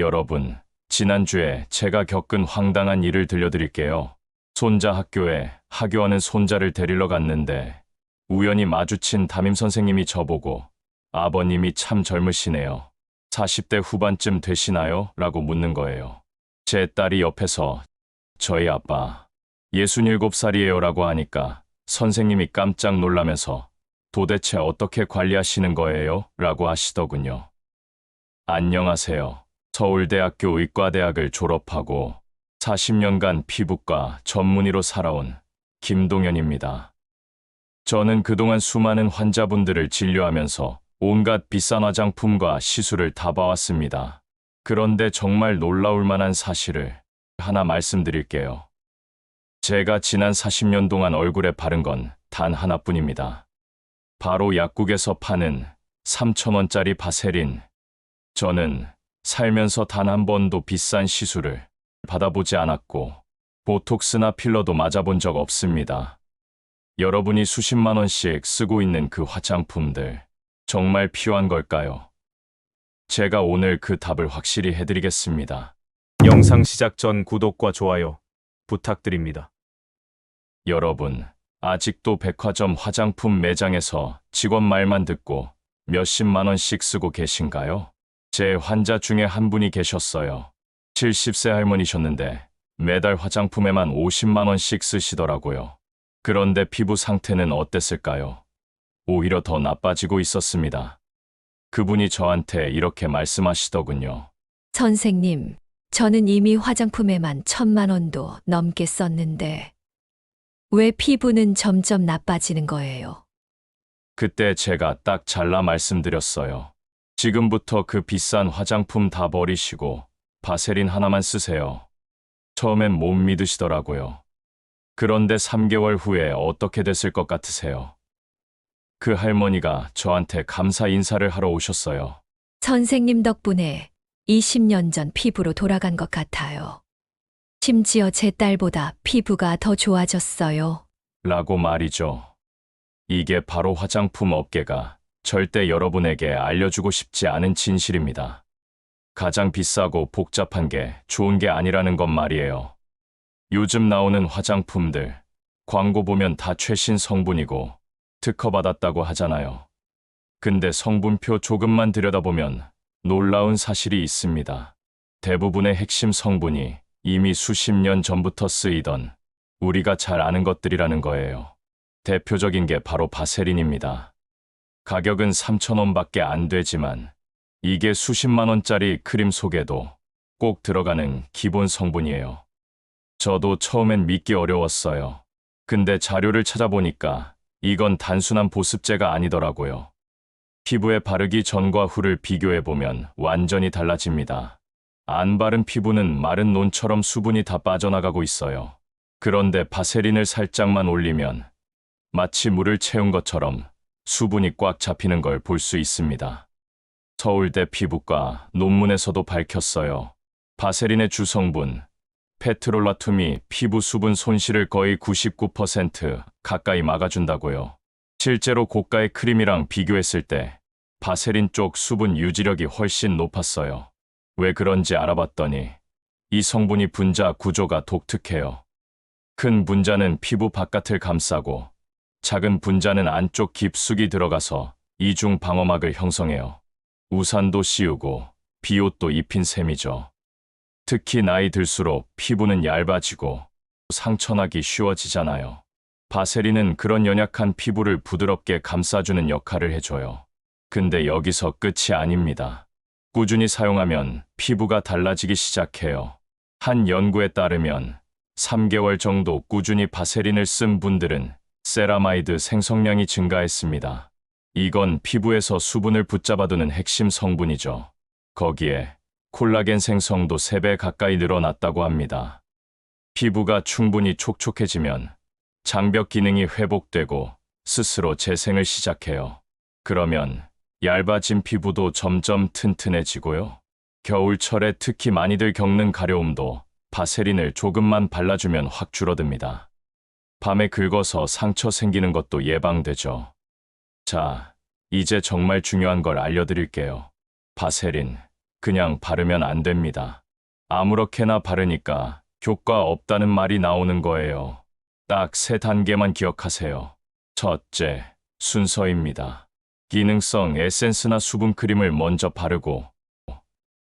여러분, 지난주에 제가 겪은 황당한 일을 들려드릴게요. 손자 학교에 하교하는 손자를 데리러 갔는데 우연히 마주친 담임 선생님이 저보고 아버님이 참 젊으시네요. 40대 후반쯤 되시나요? 라고 묻는 거예요. 제 딸이 옆에서 저희 아빠 67살이에요 라고 하니까 선생님이 깜짝 놀라면서 도대체 어떻게 관리하시는 거예요? 라고 하시더군요. 안녕하세요. 서울대학교 의과대학을 졸업하고 40년간 피부과 전문의로 살아온 김동현입니다. 저는 그동안 수많은 환자분들을 진료하면서 온갖 비싼 화장품과 시술을 다 봐왔습니다. 그런데 정말 놀라울 만한 사실을 하나 말씀드릴게요. 제가 지난 40년 동안 얼굴에 바른 건 단 하나뿐입니다. 바로 약국에서 파는 3,000원짜리 바세린. 저는 살면서 단 한 번도 비싼 시술을 받아보지 않았고, 보톡스나 필러도 맞아본 적 없습니다. 여러분이 수십만 원씩 쓰고 있는 그 화장품들, 정말 필요한 걸까요? 제가 오늘 그 답을 확실히 해드리겠습니다. 영상 시작 전 구독과 좋아요 부탁드립니다. 여러분, 아직도 백화점 화장품 매장에서 직원 말만 듣고 몇십만 원씩 쓰고 계신가요? 제 환자 중에 한 분이 계셨어요. 70세 할머니셨는데 매달 화장품에만 50만 원씩 쓰시더라고요. 그런데 피부 상태는 어땠을까요? 오히려 더 나빠지고 있었습니다. 그분이 저한테 이렇게 말씀하시더군요. 선생님, 저는 이미 화장품에만 천만 원도 넘게 썼는데, 왜 피부는 점점 나빠지는 거예요? 그때 제가 딱 잘라 말씀드렸어요. 지금부터 그 비싼 화장품 다 버리시고 바세린 하나만 쓰세요. 처음엔 못 믿으시더라고요. 그런데 3개월 후에 어떻게 됐을 것 같으세요? 그 할머니가 저한테 감사 인사를 하러 오셨어요. 선생님 덕분에 20년 전 피부로 돌아간 것 같아요. 심지어 제 딸보다 피부가 더 좋아졌어요. 라고 말이죠. 이게 바로 화장품 업계가 절대 여러분에게 알려주고 싶지 않은 진실입니다. 가장 비싸고 복잡한 게 좋은 게 아니라는 것 말이에요. 요즘 나오는 화장품들, 광고 보면 다 최신 성분이고 특허받았다고 하잖아요. 근데 성분표 조금만 들여다보면 놀라운 사실이 있습니다. 대부분의 핵심 성분이 이미 수십 년 전부터 쓰이던 우리가 잘 아는 것들이라는 거예요. 대표적인 게 바로 바세린입니다. 가격은 3,000원밖에 안 되지만 이게 수십만 원짜리 크림 속에도 꼭 들어가는 기본 성분이에요. 저도 처음엔 믿기 어려웠어요. 근데 자료를 찾아보니까 이건 단순한 보습제가 아니더라고요. 피부에 바르기 전과 후를 비교해보면 완전히 달라집니다. 안 바른 피부는 마른 논처럼 수분이 다 빠져나가고 있어요. 그런데 바세린을 살짝만 올리면 마치 물을 채운 것처럼 수분이 꽉 잡히는 걸 볼 수 있습니다. 서울대 피부과 논문에서도 밝혔어요. 바세린의 주성분, 페트롤라툼이 피부 수분 손실을 거의 99% 가까이 막아준다고요. 실제로 고가의 크림이랑 비교했을 때 바세린 쪽 수분 유지력이 훨씬 높았어요. 왜 그런지 알아봤더니 이 성분이 분자 구조가 독특해요. 큰 분자는 피부 바깥을 감싸고 작은 분자는 안쪽 깊숙이 들어가서 이중 방어막을 형성해요. 우산도 씌우고 비옷도 입힌 셈이죠. 특히 나이 들수록 피부는 얇아지고 상처나기 쉬워지잖아요. 바세린은 그런 연약한 피부를 부드럽게 감싸주는 역할을 해줘요. 근데 여기서 끝이 아닙니다. 꾸준히 사용하면 피부가 달라지기 시작해요. 한 연구에 따르면 3개월 정도 꾸준히 바세린을 쓴 분들은 세라마이드 생성량이 증가했습니다. 이건 피부에서 수분을 붙잡아두는 핵심 성분이죠. 거기에 콜라겐 생성도 3배 가까이 늘어났다고 합니다. 피부가 충분히 촉촉해지면 장벽 기능이 회복되고 스스로 재생을 시작해요. 그러면 얇아진 피부도 점점 튼튼해지고요. 겨울철에 특히 많이들 겪는 가려움도 바세린을 조금만 발라주면 확 줄어듭니다. 밤에 긁어서 상처 생기는 것도 예방되죠. 자, 이제 정말 중요한 걸 알려드릴게요. 바세린, 그냥 바르면 안 됩니다. 아무렇게나 바르니까 효과 없다는 말이 나오는 거예요. 딱 세 단계만 기억하세요. 첫째, 순서입니다. 기능성 에센스나 수분 크림을 먼저 바르고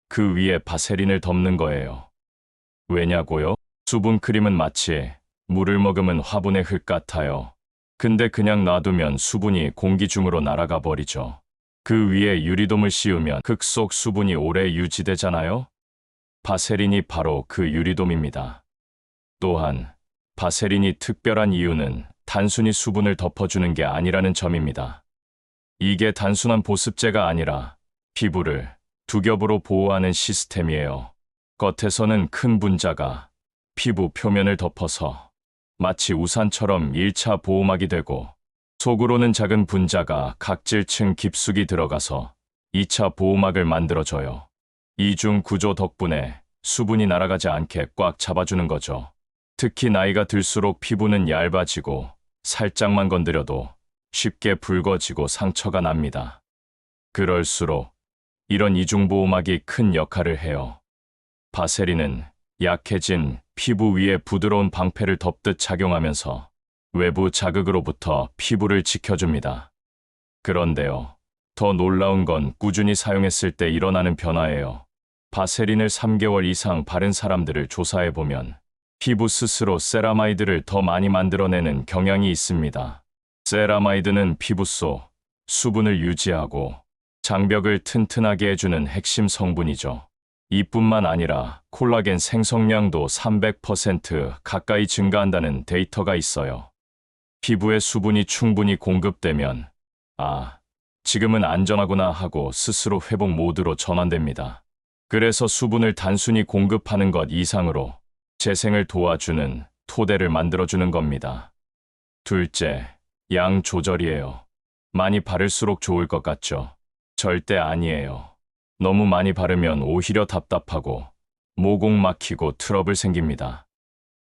그 위에 바세린을 덮는 거예요. 왜냐고요? 수분 크림은 마치 물을 머금은 화분의 흙 같아요. 근데 그냥 놔두면 수분이 공기 중으로 날아가 버리죠. 그 위에 유리돔을 씌우면 흙 속 수분이 오래 유지되잖아요? 바세린이 바로 그 유리돔입니다. 또한 바세린이 특별한 이유는 단순히 수분을 덮어주는 게 아니라는 점입니다. 이게 단순한 보습제가 아니라 피부를 두 겹으로 보호하는 시스템이에요. 겉에서는 큰 분자가 피부 표면을 덮어서 마치 우산처럼 1차 보호막이 되고 속으로는 작은 분자가 각질층 깊숙이 들어가서 2차 보호막을 만들어줘요. 이중 구조 덕분에 수분이 날아가지 않게 꽉 잡아주는 거죠. 특히 나이가 들수록 피부는 얇아지고 살짝만 건드려도 쉽게 붉어지고 상처가 납니다. 그럴수록 이런 이중보호막이 큰 역할을 해요. 바세린은 약해진 피부 위에 부드러운 방패를 덮듯 작용하면서 외부 자극으로부터 피부를 지켜줍니다. 그런데요, 더 놀라운 건 꾸준히 사용했을 때 일어나는 변화예요. 바세린을 3개월 이상 바른 사람들을 조사해보면 피부 스스로 세라마이드를 더 많이 만들어내는 경향이 있습니다. 세라마이드는 피부 속 수분을 유지하고 장벽을 튼튼하게 해주는 핵심 성분이죠. 이뿐만 아니라 콜라겐 생성량도 300% 가까이 증가한다는 데이터가 있어요. 피부에 수분이 충분히 공급되면, 아, 지금은 안전하구나 하고 스스로 회복 모드로 전환됩니다. 그래서 수분을 단순히 공급하는 것 이상으로 재생을 도와주는 토대를 만들어주는 겁니다. 둘째, 양 조절이에요. 많이 바를수록 좋을 것 같죠? 절대 아니에요. 너무 많이 바르면 오히려 답답하고 모공 막히고 트러블 생깁니다.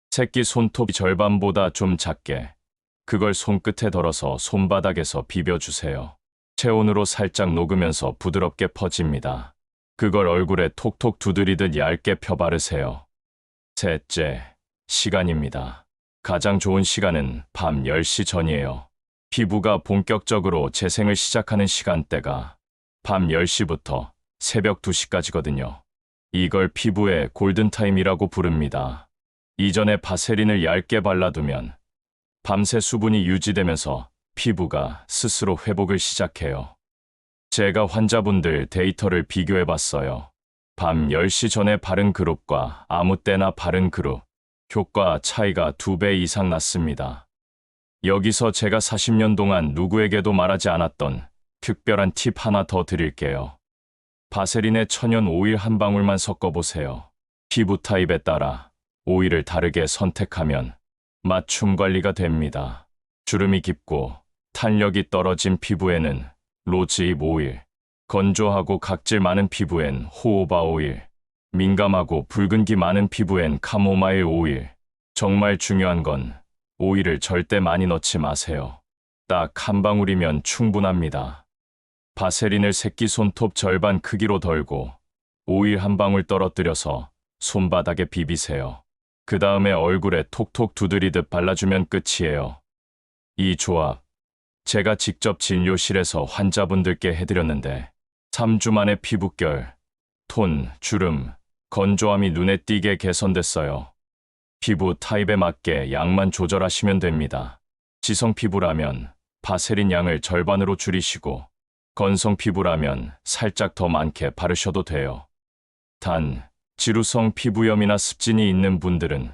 새끼 손톱이 절반보다 좀 작게 그걸 손끝에 덜어서 손바닥에서 비벼주세요. 체온으로 살짝 녹으면서 부드럽게 퍼집니다. 그걸 얼굴에 톡톡 두드리듯 얇게 펴 바르세요. 셋째, 시간입니다. 가장 좋은 시간은 밤 10시 전이에요. 피부가 본격적으로 재생을 시작하는 시간대가 밤 10시부터 새벽 2시까지거든요. 이걸 피부의 골든타임이라고 부릅니다. 이전에 바세린을 얇게 발라두면 밤새 수분이 유지되면서 피부가 스스로 회복을 시작해요. 제가 환자분들 데이터를 비교해 봤어요. 밤 10시 전에 바른 그룹과 아무 때나 바른 그룹, 효과 차이가 두배 이상 났습니다. 여기서 제가 40년 동안 누구에게도 말하지 않았던 특별한 팁 하나 더 드릴게요. 바세린에 천연 오일 한 방울만 섞어보세요. 피부 타입에 따라 오일을 다르게 선택하면 맞춤 관리가 됩니다. 주름이 깊고 탄력이 떨어진 피부에는 로즈잎 오일, 건조하고 각질 많은 피부엔 호호바 오일, 민감하고 붉은기 많은 피부엔 카모마일 오일. 정말 중요한 건 오일을 절대 많이 넣지 마세요. 딱 한 방울이면 충분합니다. 바세린을 새끼 손톱 절반 크기로 덜고 오일 한 방울 떨어뜨려서 손바닥에 비비세요. 그 다음에 얼굴에 톡톡 두드리듯 발라주면 끝이에요. 이 조합, 제가 직접 진료실에서 환자분들께 해드렸는데 3주 만에 피부결, 톤, 주름, 건조함이 눈에 띄게 개선됐어요. 피부 타입에 맞게 양만 조절하시면 됩니다. 지성 피부라면 바세린 양을 절반으로 줄이시고 건성 피부라면 살짝 더 많게 바르셔도 돼요. 단, 지루성 피부염이나 습진이 있는 분들은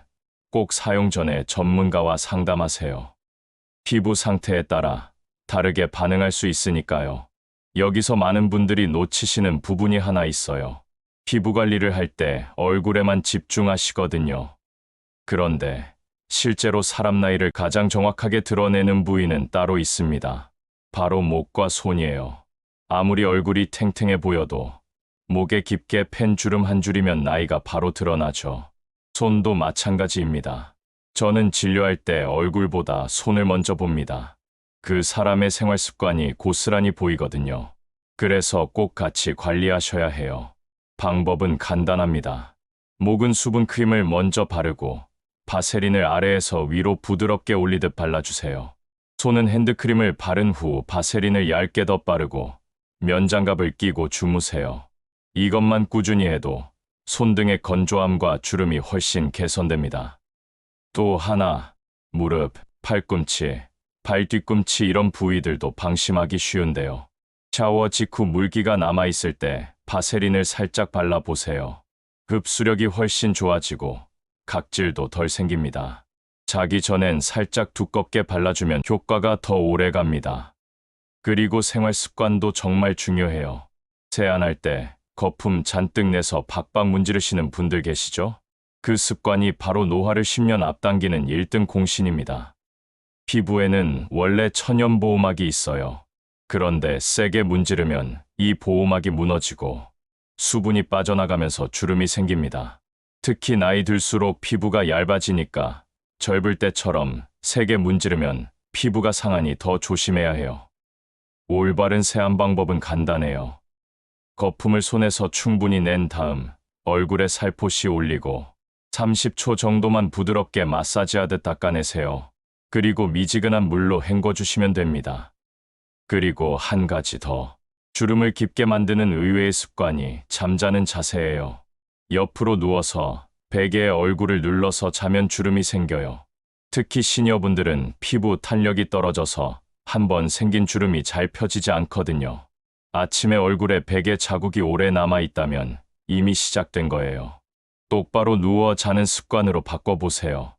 꼭 사용 전에 전문가와 상담하세요. 피부 상태에 따라 다르게 반응할 수 있으니까요. 여기서 많은 분들이 놓치시는 부분이 하나 있어요. 피부 관리를 할 때 얼굴에만 집중하시거든요. 그런데 실제로 사람 나이를 가장 정확하게 드러내는 부위는 따로 있습니다. 바로 목과 손이에요. 아무리 얼굴이 탱탱해 보여도 목에 깊게 팬 주름 한 줄이면 나이가 바로 드러나죠. 손도 마찬가지입니다. 저는 진료할 때 얼굴보다 손을 먼저 봅니다. 그 사람의 생활 습관이 고스란히 보이거든요. 그래서 꼭 같이 관리하셔야 해요. 방법은 간단합니다. 목은 수분 크림을 먼저 바르고 바세린을 아래에서 위로 부드럽게 올리듯 발라주세요. 손은 핸드크림을 바른 후 바세린을 얇게 덧 바르고 면장갑을 끼고 주무세요. 이것만 꾸준히 해도 손등의 건조함과 주름이 훨씬 개선됩니다. 또 하나, 무릎, 팔꿈치, 발 뒤꿈치 이런 부위들도 방심하기 쉬운데요. 샤워 직후 물기가 남아있을 때 바세린을 살짝 발라보세요. 흡수력이 훨씬 좋아지고 각질도 덜 생깁니다. 자기 전엔 살짝 두껍게 발라주면 효과가 더 오래 갑니다. 그리고 생활 습관도 정말 중요해요. 세안할 때 거품 잔뜩 내서 박박 문지르시는 분들 계시죠? 그 습관이 바로 노화를 10년 앞당기는 1등 공신입니다. 피부에는 원래 천연 보호막이 있어요. 그런데 세게 문지르면 이 보호막이 무너지고 수분이 빠져나가면서 주름이 생깁니다. 특히 나이 들수록 피부가 얇아지니까 젊을 때처럼 세게 문지르면 피부가 상하니 더 조심해야 해요. 올바른 세안 방법은 간단해요. 거품을 손에서 충분히 낸 다음 얼굴에 살포시 올리고 30초 정도만 부드럽게 마사지하듯 닦아내세요. 그리고 미지근한 물로 헹궈주시면 됩니다. 그리고 한 가지 더. 주름을 깊게 만드는 의외의 습관이 잠자는 자세예요. 옆으로 누워서 베개에 얼굴을 눌러서 자면 주름이 생겨요. 특히 시니어분들은 피부 탄력이 떨어져서 한번 생긴 주름이 잘 펴지지 않거든요. 아침에 얼굴에 베개 자국이 오래 남아 있다면 이미 시작된 거예요. 똑바로 누워 자는 습관으로 바꿔보세요.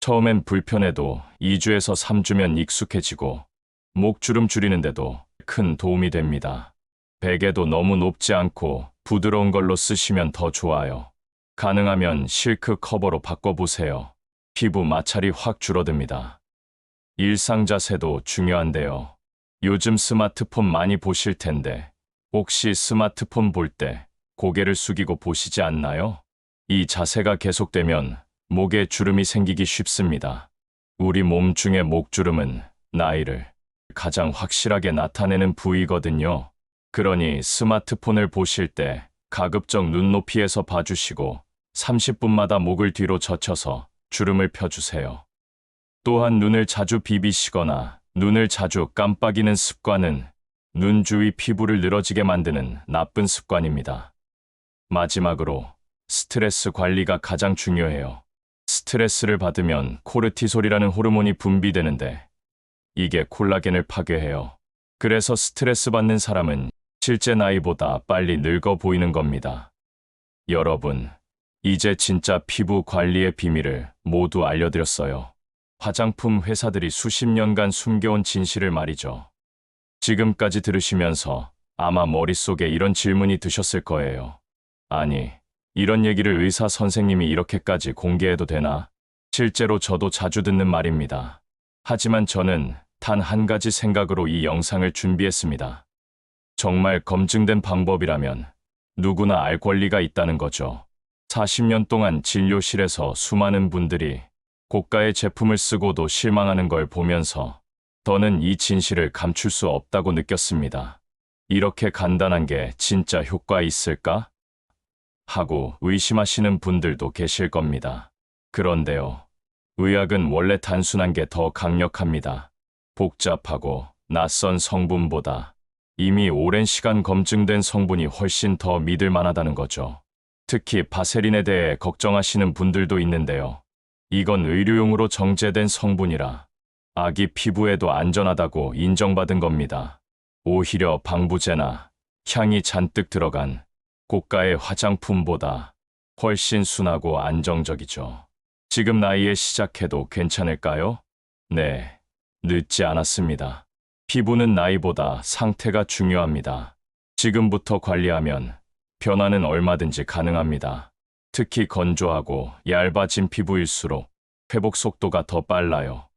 처음엔 불편해도 2주에서 3주면 익숙해지고 목주름 줄이는데도 큰 도움이 됩니다. 베개도 너무 높지 않고 부드러운 걸로 쓰시면 더 좋아요. 가능하면 실크 커버로 바꿔보세요. 피부 마찰이 확 줄어듭니다. 일상 자세도 중요한데요. 요즘 스마트폰 많이 보실 텐데 혹시 스마트폰 볼 때 고개를 숙이고 보시지 않나요? 이 자세가 계속되면 목에 주름이 생기기 쉽습니다. 우리 몸 중에 목주름은 나이를 가장 확실하게 나타내는 부위거든요. 그러니 스마트폰을 보실 때 가급적 눈높이에서 봐주시고 30분마다 목을 뒤로 젖혀서 주름을 펴주세요. 또한 눈을 자주 비비시거나 눈을 자주 깜빡이는 습관은 눈 주위 피부를 늘어지게 만드는 나쁜 습관입니다. 마지막으로 스트레스 관리가 가장 중요해요. 스트레스를 받으면 코르티솔이라는 호르몬이 분비되는데 이게 콜라겐을 파괴해요. 그래서 스트레스 받는 사람은 실제 나이보다 빨리 늙어 보이는 겁니다. 여러분, 이제 진짜 피부 관리의 비밀을 모두 알려드렸어요. 화장품 회사들이 수십 년간 숨겨온 진실을 말이죠. 지금까지 들으시면서 아마 머릿속에 이런 질문이 드셨을 거예요. 아니, 이런 얘기를 의사 선생님이 이렇게까지 공개해도 되나? 실제로 저도 자주 듣는 말입니다. 하지만 저는 단 한 가지 생각으로 이 영상을 준비했습니다. 정말 검증된 방법이라면 누구나 알 권리가 있다는 거죠. 40년 동안 진료실에서 수많은 분들이 고가의 제품을 쓰고도 실망하는 걸 보면서 더는 이 진실을 감출 수 없다고 느꼈습니다. 이렇게 간단한 게 진짜 효과 있을까? 하고 의심하시는 분들도 계실 겁니다. 그런데요. 의학은 원래 단순한 게 더 강력합니다. 복잡하고 낯선 성분보다 이미 오랜 시간 검증된 성분이 훨씬 더 믿을 만하다는 거죠. 특히 바세린에 대해 걱정하시는 분들도 있는데요. 이건 의료용으로 정제된 성분이라 아기 피부에도 안전하다고 인정받은 겁니다. 오히려 방부제나 향이 잔뜩 들어간 고가의 화장품보다 훨씬 순하고 안정적이죠. 지금 나이에 시작해도 괜찮을까요? 네, 늦지 않았습니다. 피부는 나이보다 상태가 중요합니다. 지금부터 관리하면 변화는 얼마든지 가능합니다. 특히 건조하고 얇아진 피부일수록 회복 속도가 더 빨라요.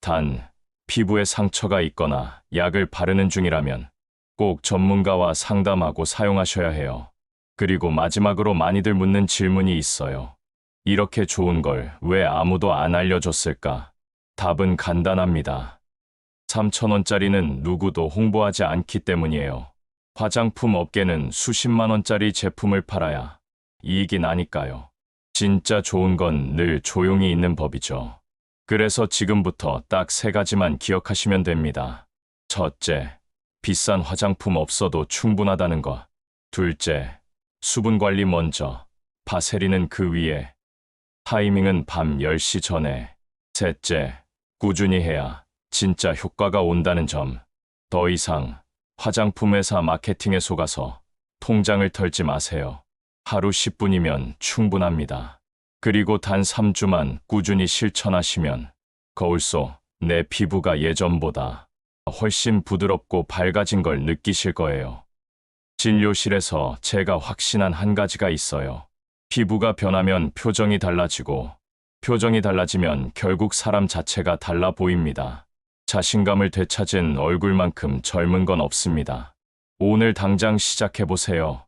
단, 피부에 상처가 있거나 약을 바르는 중이라면 꼭 전문가와 상담하고 사용하셔야 해요. 그리고 마지막으로 많이들 묻는 질문이 있어요. 이렇게 좋은 걸 왜 아무도 안 알려줬을까? 답은 간단합니다. 3천원짜리는 누구도 홍보하지 않기 때문이에요. 화장품 업계는 수십만 원짜리 제품을 팔아야 이익이 나니까요. 진짜 좋은 건 늘 조용히 있는 법이죠. 그래서 지금부터 딱 세 가지만 기억하시면 됩니다. 첫째, 비싼 화장품 없어도 충분하다는 것. 둘째, 수분 관리 먼저, 바세린은 그 위에, 타이밍은 밤 10시 전에. 셋째, 꾸준히 해야 진짜 효과가 온다는 점. 더 이상 화장품 회사 마케팅에 속아서 통장을 털지 마세요. 하루 10분이면 충분합니다. 그리고 단 3주만 꾸준히 실천하시면 거울 속 내 피부가 예전보다 훨씬 부드럽고 밝아진 걸 느끼실 거예요. 진료실에서 제가 확신한 한 가지가 있어요. 피부가 변하면 표정이 달라지고 표정이 달라지면 결국 사람 자체가 달라 보입니다. 자신감을 되찾은 얼굴만큼 젊은 건 없습니다. 오늘 당장 시작해보세요.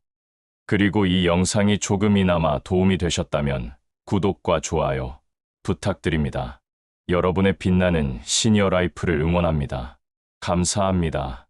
그리고 이 영상이 조금이나마 도움이 되셨다면 구독과 좋아요 부탁드립니다. 여러분의 빛나는 시니어 라이프를 응원합니다. 감사합니다.